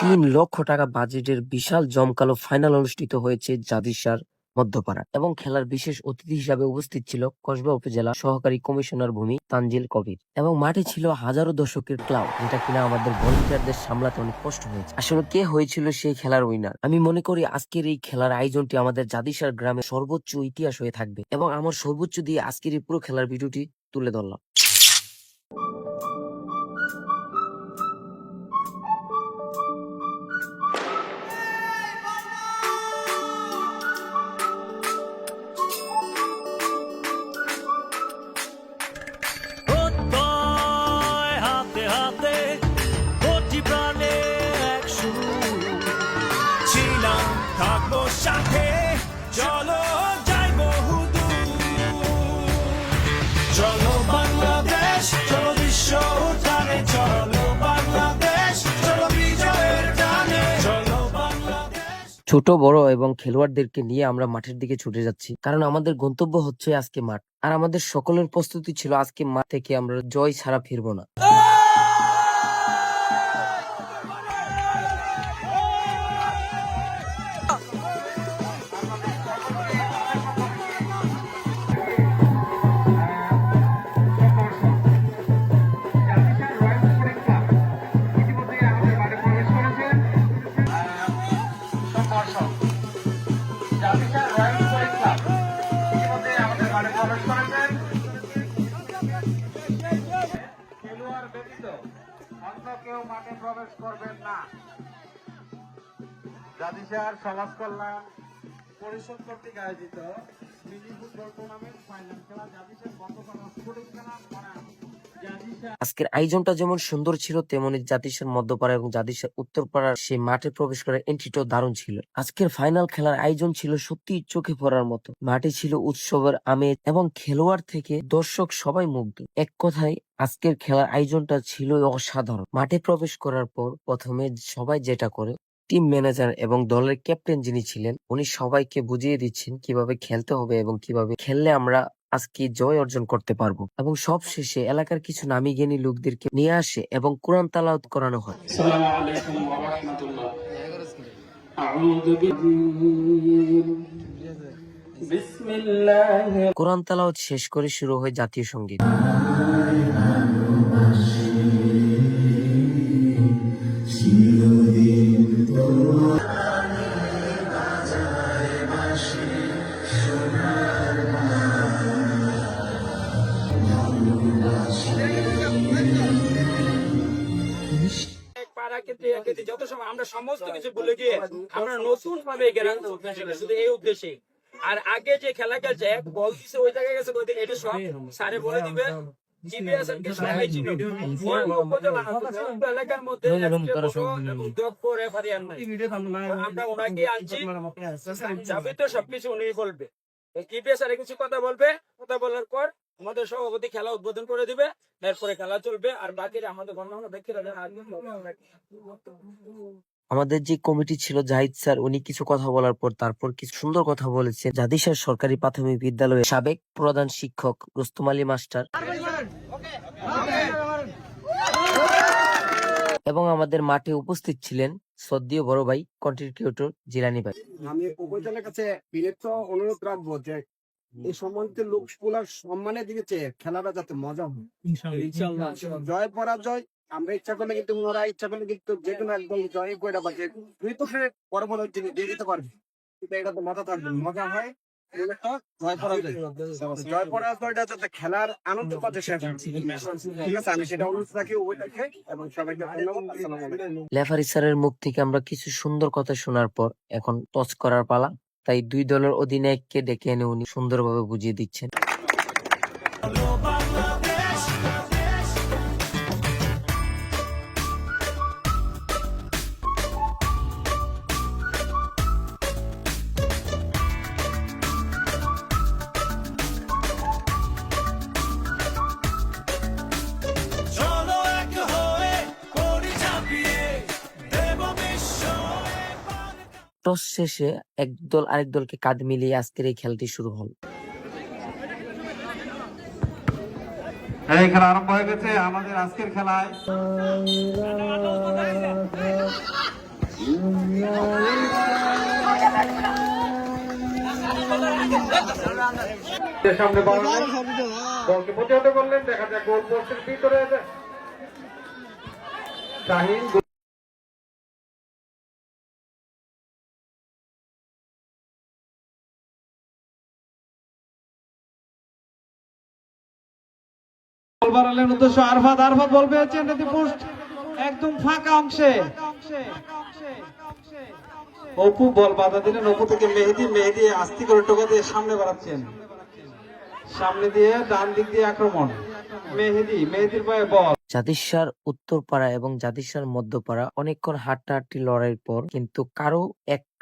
তিন লক্ষ টাকা বাজেটের বিশাল জমকালো ফাইনাল অনুষ্ঠিত হয়েছে জাদিসার মধ্যপাড়া এবং খেলার বিশেষ অতিথি হিসাবে উপস্থিত ছিল কসবা উপজেলা সহকারী কমিশনার ভূমি তানজিল কবির। এবং মাঠে ছিল হাজারো দর্শকের ক্লাব। যেটা কিনা আমাদের ভলেন্টিয়ারদের সামলাতে অনেক কষ্ট হয়েছে। আসলে কে হয়েছিল সেই খেলার উইনার আমি মনে করি আজকের এই খেলার আয়োজনটি আমাদের জাদিসার গ্রামে সর্বোচ্চ ইতিহাস হয়ে থাকবে। এবং আমার সর্বোচ্চ দিয়ে আজকের এই পুরো খেলার ভিডিওটি তুলে ধরলাম। ছোট, বড় এবং খেলোয়াড়দেরকে নিয়ে আমরা মাঠের দিকে ছুটে যাচ্ছি। কারণ আমাদের গন্তব্য হচ্ছে আজকে মাঠ। আর আমাদের সকলের প্রস্তুতি ছিল আজকে মাঠ থেকে আমরা জয় ছাড়া ফিরবো না। মাঠে প্রবেশ করবেন না। জাদিসার সমাজ কল্যাণ পরিষদ কর্তৃক আয়োজিত মিনি ফুটবল টুর্নামেন্ট ফাইনাল খেলা জাদিসার গতকাল স্ফুটিং খেলা করা। আজকের আয়োজনটা যেমন সুন্দর ছিল, তেমনি জাতিসের মধ্যপাড়া এবং জাতিসের উত্তরপাড়ার সেই মাঠে প্রবেশ করার এন্ট্রিটাও দারুণ ছিল। আজকের ফাইনাল খেলার আয়োজন ছিল সত্যি চোখে পড়ার মতো। মাঠে ছিল উৎসবের আমেজ এবং খেলোয়াড় থেকে দর্শক সবাই মুগ্ধ। এক কথায় আজকের খেলার আয়োজনটা ছিল অসাধারণ। মাঠে প্রবেশ করার পর প্রথমে সবাই যেটা করে টিম ম্যানেজার এবং দলের ক্যাপ্টেন যিনি ছিলেন উনি সবাইকে বুঝিয়ে দিচ্ছেন কীভাবে খেলতে হবে এবং কীভাবে খেললে আমরা আজকে জয় অর্জন করতে পারব। এবং সব শেষে এলাকার কিছু নামি জ্ঞানী লোকদেরকে নিয়ে আসে এবং কোরআন তালাউত করানো হয়। কোরআন তালাউত শেষ করে শুরু হয় জাতীয় সংগীত। ক্ষেত্রে যত সময় আমরা সমস্ত কিছু ভুলে গিয়ে আমরা নতুন ভাবে শুধু এই উদ্দেশ্যে। আর আগে যে খেলা খেলছে এক বল দিছে ওই জায়গায় গেছে ওই এটা সব সারে বলে দিবে। আমরা ওনাকে আনছি। যাবে তো সবকিছু উনি বলবে। জিপিএস আর কিছু কথা বলবে? কথা বলার পর আমাদের সভাপতি খেলা উদ্বোধন করে দিবে এরপরে খেলা চলবে আর বাকিরা আমাদের গণনা ব্যক্তিরা আমাদের যে কমিটি ছিল জাহিদ স্যার উনি কিছু কথা বলার পর তারপর কিছু সুন্দর কথা বলেছে জাদিসার সরকারি প্রাথমিক বিদ্যালয়ের সাবেক প্রধান শিক্ষক রুস্তম আলী মাস্টার এবং আমাদের মাঠে উপস্থিত ছিলেন সদ্দীয় বড় ভাই কন্ট্রিবিউটর জিলানি ভাই। আমি উপজেলার কাছে বিনীত অনুরোধ রাখব যে এই সম্মানিত লোকগুলার সম্মানের দিকে চেয়ে খেলাটা যাতে মজা হয়। জয় পরাজয় আমরা ইচ্ছা করলে কিন্তু ওনারা ইচ্ছা করলে কিন্তু যে কোনো একদম জয় করে পাচ্ছে দুই তো পরে পরে দিয়ে দিতে পারবে। কিন্তু এটা তো মজা থাকবে মজা হয়। জয় পরাজয়। জয় পরাজয়টা যাতে খেলার আনন্দ সেটা ঠিক আছে। আমি সেটা অনুরোধ রাখি ওইটাকে এবং সবাইকে লেফারি স্যারের মুখ থেকে আমরা কিছু সুন্দর কথা শোনার পর এখন টস করার পালা। তাই দুই দলের অধিনায়ককে ডেকে এনে উনি সুন্দরভাবে বুঝিয়ে দিচ্ছেন। টস শেষে একদল আরেক দলকে কাঁধ মিলিয়ে আজকের এই খেলাটি শুরু হল। এই খেলা আরম্ভ হয়ে গেছে। আমাদের আজকের খেলায় সামনে বলকে প্রতিহত করলেন। দেখা যায় গোল পোস্টের ভিতরে শাহিন বল বাড়ালেন উদ্দেশ্য আরফাত আরফাত বল পেয়েছেন এটি পোস্ট একদম ফাঁকা অংশে। অপু বল বাধা দিলেন অপু থেকে মেহেদি মেহেদি আস্তি করে টোকা দিয়ে সামনে বাড়াচ্ছেন। সামনে দিয়ে ডান দিক দিয়ে আক্রমণ। মেহেদি, মেহেদির পায়ে বল। জাতিস্যার উত্তরপাড়া এবং জাতিস্যার মধ্যপাড়া অনেকক্ষণ হাড্ডাহাড্ডি লড়াইয়ের পর কিন্তু কারও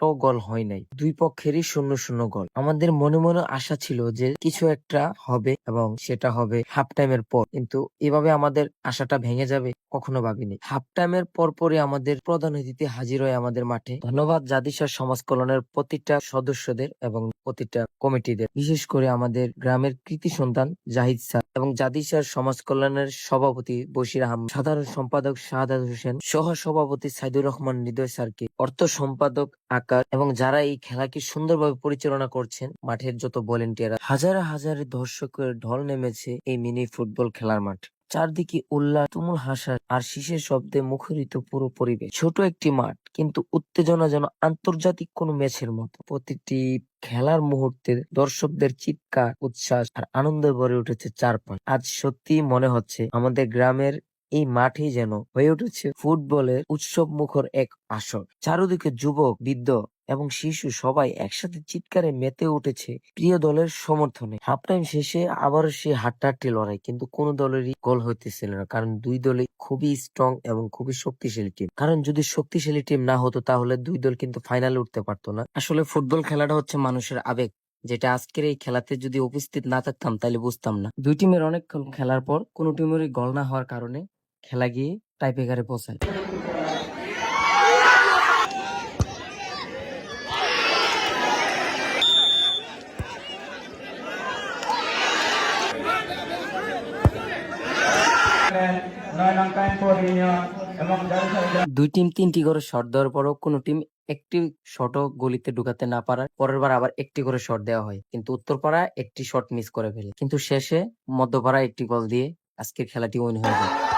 একটাও গোল হয় নাই। দুই পক্ষেরই শূন্য শূন্য গোল। আমাদের মনে মনে আশা ছিল যে কিছু একটা হবে এবং সেটা হবে হাফ টাইমের পর। কিন্তু এভাবে আমাদের আশাটা ভেঙে যাবে কখনো ভাবিনি। হাফ টাইমের পরপরই আমাদের প্রধান অতিথি হাজির হয় আমাদের মাঠে। ধন্যবাদ জাতিস্যার সমাজ কল্যাণের প্রতিটা সদস্যদের এবং প্রতিটা কমিটিদের। বিশেষ করে আমাদের গ্রামের কৃতি সন্তান জাহিদ স্যার এবং জাতিস্যার সমাজ কল্যাণের সভাপতি বশির আহমদ। সাধারণ সম্পাদক শাহাদ হোসেন সহ সভাপতি সাইদুর রহমান হৃদয় স্যারকে অর্থ সম্পাদক, আকার এবং যারা এই খেলাকে সুন্দরভাবে পরিচালনা করছেন, মাঠের যত ভলেন্টিয়ার হাজার হাজার দর্শকের ঢল নেমেছে এই মিনি ফুটবল খেলার মাঠ। চারদিকে উল্লাস, তুমুল হাসা আর শীষের শব্দে মুখরিত পুরো পরিবেশ। ছোট একটি মাঠ, কিন্তু উত্তেজনা যেন আন্তর্জাতিক কোনো ম্যাচের মতো। প্রতিটি খেলার মুহূর্তে দর্শকদের চিৎকার, উচ্ছ্বাস আর আনন্দে ভরে উঠেছে চারপাশ। আজ সত্যি মনে হচ্ছে আমাদের গ্রামের এই মাঠেই যেন হয়ে উঠেছে ফুটবলের উৎসব মুখর এক আসর। চারদিকে যুবক, বৃদ্ধ এবং শিশু সবাই একসাথে চিৎকারে মেতে উঠেছে প্রিয় দলের সমর্থনে। হাফ টাইম শেষে আবার সেই হাড্ডাহাড্ডি লড়াই, কিন্তু কোন দলেরই গোল হইতেছিল না, কারণ দুই দলই খুবই স্ট্রং এবং খুবই শক্তিশালী টিম কারণ যদি শক্তিশালী টিম না হতো, তাহলে দুই দল কিন্তু ফাইনালে উঠতে পারতো না। আসলে ফুটবল খেলাটা হচ্ছে মানুষের আবেগ, যেটা আজকের এই খেলাতে যদি উপস্থিত না থাকতাম তাহলে বুঝতাম না। দুই টিমের অনেকক্ষণ খেলার পর কোনো টিমেরই গোল না হওয়ার কারণে খেলা গিয়ে টাইপেকারে পৌঁছায়। দুই টিম তিনটি করে শট দেওয়ার পরও কোনো টিম একটি শটও গলিতে ঢুকাতে না পারার পরের বার আবার একটি করে শট দেওয়া হয়। কিন্তু উত্তরপাড়া একটি শট মিস করে ফেলে। কিন্তু শেষে মধ্যপাড়া একটি গোল দিয়ে আজকের খেলাটি উইন হয়ে যায়।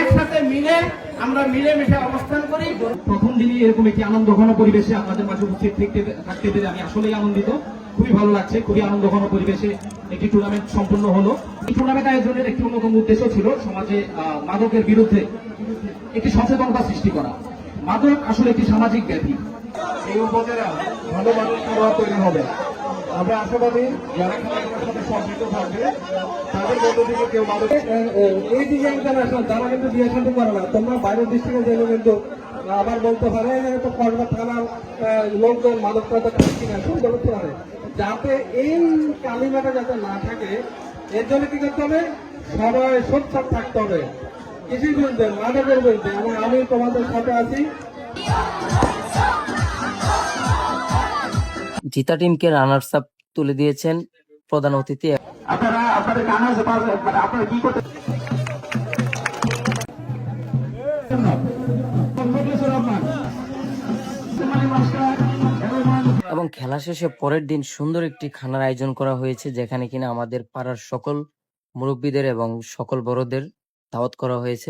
একসাথে মিলে আমরা মিলেমিশে অবস্থান করি। প্রথম দিনই এরকম একটি আনন্দ ঘন পরিবেশে আপনাদের মাঝে উপস্থিত থাকতে থাকতে পেরে আমি আসলেই আনন্দিত। খুবই ভালো লাগছে খুবই আনন্দ ঘন পরিবেশে একটি টুর্নামেন্ট সম্পূর্ণ হলো। এই টুর্নামেন্ট আয়োজনের একটি অন্যতম উদ্দেশ্য ছিল সমাজে আহ, মাদকের বিরুদ্ধে একটি সচেতনতা সৃষ্টি করা। মাদক আসলে একটি সামাজিক ব্যাধি। এই উপজেলা ভালো মানুষ তৈরি হবে। আমরা আশাবাদী যারা খেলাধুলার সাথে সম্পৃক্ত থাকবে, তাদের মধ্য থেকে কেউ মাদক এই দিকে ইন্টারন্যাশনাল তারা কিন্তু দিয়ে শান্তি করে না। তোমরা বাইরের ডিস্ট্রিক্টে গেলে কিন্তু আবার বলতে পারে, "এ, তো কসবা থানার লোকজন মাদক খায় কিনা পারে। যাতে এই কালিমাটা যাতে না থাকে, এর জন্য কি করতে হবে? সবাই সোচ্চার থাকতে হবে। কিছুর বিরুদ্ধে মাদকের বিরুদ্ধে এবং আমি তোমাদের সাথে আছি। জিতা টিমকে রানার্স আপ তুলে দিয়েছেন প্রধান অতিথি। আপনারা আপনাদের মানে আপনারা কি করতে এবং খেলা শেষে পরের দিন সুন্দর একটি খানার আয়োজন করা হয়েছে যেখানে কিনা আমাদের পাড়ার সকল মুরব্বীদের এবং সকল বড়দের দাওয়াত করা হয়েছে।